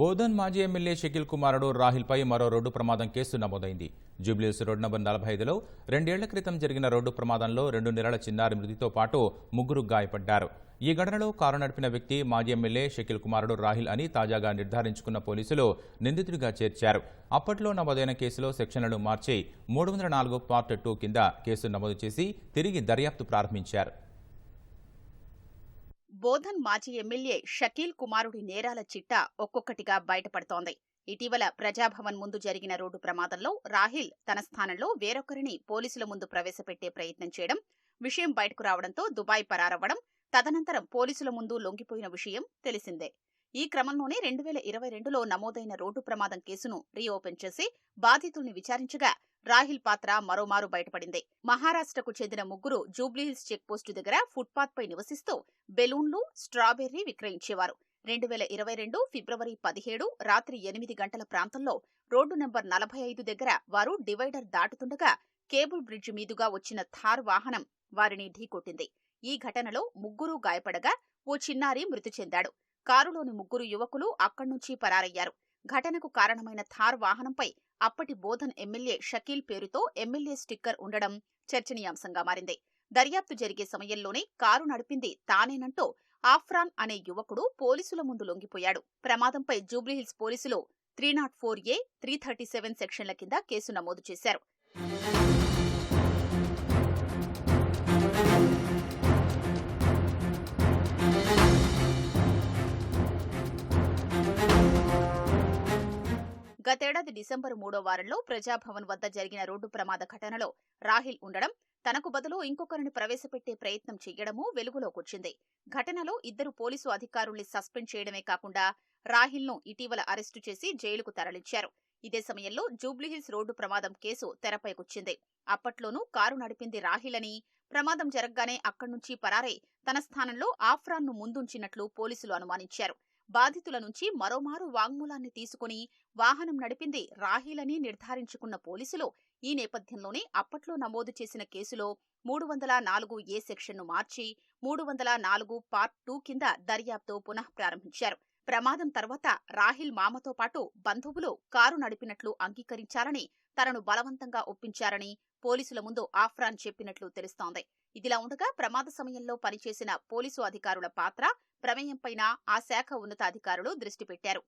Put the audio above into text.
బోధన్ మాజీ ఎమ్మెల్యే షకీల్ కుమారుడు రాహిల్పై మరో రోడ్డు ప్రమాదం కేసు నమోదైంది. జూబ్లీస్ రోడ్ నంబర్ నలభై ఐదులో రెండేళ్ళ క్రితం జరిగిన రోడ్డు ప్రమాదంలో రెండు నెలల చిన్నారి మృతితో పాటు ముగ్గురు గాయపడ్డారు. ఈ ఘటనలో కారు నడిపిన వ్యక్తి మాజీ ఎమ్మెల్యే షకీల్ కుమారుడు రాహిల్ అని తాజాగా నిర్ధారించుకున్న పోలీసులు నిందితుడిగా చేర్చారు. అప్పట్లో నమోదైన కేసులో సెక్షన్లను మార్చి మూడు వందల నాలుగు పార్ట్ టూ కింద కేసు నమోదు చేసి తిరిగి దర్యాప్తు ప్రారంభించారు. బోధన్ మాజీ ఎమ్మెల్యే షకీల్ కుమారుడి నేరాల చిట్టా ఒక్కొక్కటిగా బయటపడుతోంది. ఇటీవల ప్రజాభవన్ ముందు జరిగిన రోడ్డు ప్రమాదంలో రాహిల్ తన స్థానంలో వేరొకరిని పోలీసుల ముందు ప్రవేశపెట్టే ప్రయత్నం చేయడం విషయం బయటకు రావడంతో దుబాయ్ పరారవ్వడం తదనంతరం పోలీసుల ముందు లొంగిపోయిన విషయం తెలిసిందే. ఈ క్రమంలోనే రెండు వేల ఇరవై రెండులో నమోదైన రోడ్డు ప్రమాదం కేసును రీఓపెన్ చేసి బాధితుల్ని విచారించగా రాహిల్ పాత్ర మరోమారు బయటపడింది. మహారాష్ట్రకు చెందిన ముగ్గురు జూబ్లీహిల్స్ చెక్పోస్టు దగ్గర ఫుట్పాత్ పై నివసిస్తూ బెలూన్లు స్ట్రాబెర్రీ విక్రయించేవారు. రెండు వేల ఇరవై రెండు ఫిబ్రవరి పదిహేడు రాత్రి ఎనిమిది గంటల ప్రాంతంలో రోడ్డు నెంబర్ నలభై ఐదు దగ్గర వారు డివైడర్ దాటుతుండగా కేబుల్ బ్రిడ్జ్ మీదుగా వచ్చిన థార్ వాహనం వారిని ఢీకొట్టింది. ఈ ఘటనలో ముగ్గురు గాయపడగా ఓ చిన్నారి మృతి చెందాడు. కారులోని ముగ్గురు యువకులు అక్కడ్నుంచి పరారయ్యారు. ఘటనకు కారణమైన థార్ వాహనంపై అప్పటి బోధన్ ఎమ్మెల్యే షకీల్ పేరుతో ఎమ్మెల్యే స్టిక్కర్ ఉండడం చర్చనీయాంశంగా మారింది. దర్యాప్తు జరిగే సమయంలోనే కారు నడిపింది తానేనంటూ ఆఫ్రాన్ అనే యువకుడు పోలీసుల ముందు లొంగిపోయాడు. ప్రమాదంపై జూబ్లీహిల్స్ పోలీసులు three not four A three thirty seven సెక్షన్ల కింద కేసు నమోదు చేశారు. గతేడాది డిసెంబరు మూడో వారంలో ప్రజాభవన్ వద్ద జరిగిన రోడ్డు ప్రమాద ఘటనలో రాహిల్ ఉండడం తనకు బదులు ఇంకొకరిని ప్రవేశపెట్టే ప్రయత్నం చేయడమూ వెలుగులోకొచ్చింది ఘటనలో ఇద్దరు పోలీసు అధికారుల్ని సస్పెండ్ చేయడమే కాకుండా రాహిల్ను ఇటీవల అరెస్టు చేసి జైలుకు తరలించారు. ఇదే సమయంలో జూబ్లీహిల్స్ రోడ్డు ప్రమాదం కేసు తెరపైకొచ్చింది. అప్పట్లోనూ కారు నడిపింది రాహిల్ అని ప్రమాదం జరగగానే అక్కడ్నుంచి పరారై తన స్థానంలో ఆఫ్రాన్ను ముందుంచినట్లు పోలీసులు అనుమానించారు. బాధితుల నుంచి మరోమారు వాంగ్మూలాన్ని తీసుకుని వాహనం నడిపింది రాహీలని నిర్ధారించుకున్న పోలీసులు ఈ నేపథ్యంలోనే అప్పట్లో నమోదు చేసిన కేసులో మూడు వందల నాలుగు ఏ సెక్షన్ను మార్చి మూడు వందల నాలుగు పార్ట్ టూ కింద దర్యాప్తు పునః ప్రారంభించారు ప్రమాదం తర్వాత రాహిల్ మామతో పాటు బంధువులు కారు నడిపినట్లు అంగీకరించారని తనను బలవంతంగా ఒప్పించారని పోలీసుల ముందు ఆఫ్రాన్ చెప్పినట్లు తెలుస్తోంది. ఇదిలా ఉండగా ప్రమాద సమయంలో పనిచేసిన పోలీసు అధికారుల పాత్ర ప్రమేయంపైన ఆ శాఖ ఉన్నతాధికారులు దృష్టి పెట్టారు.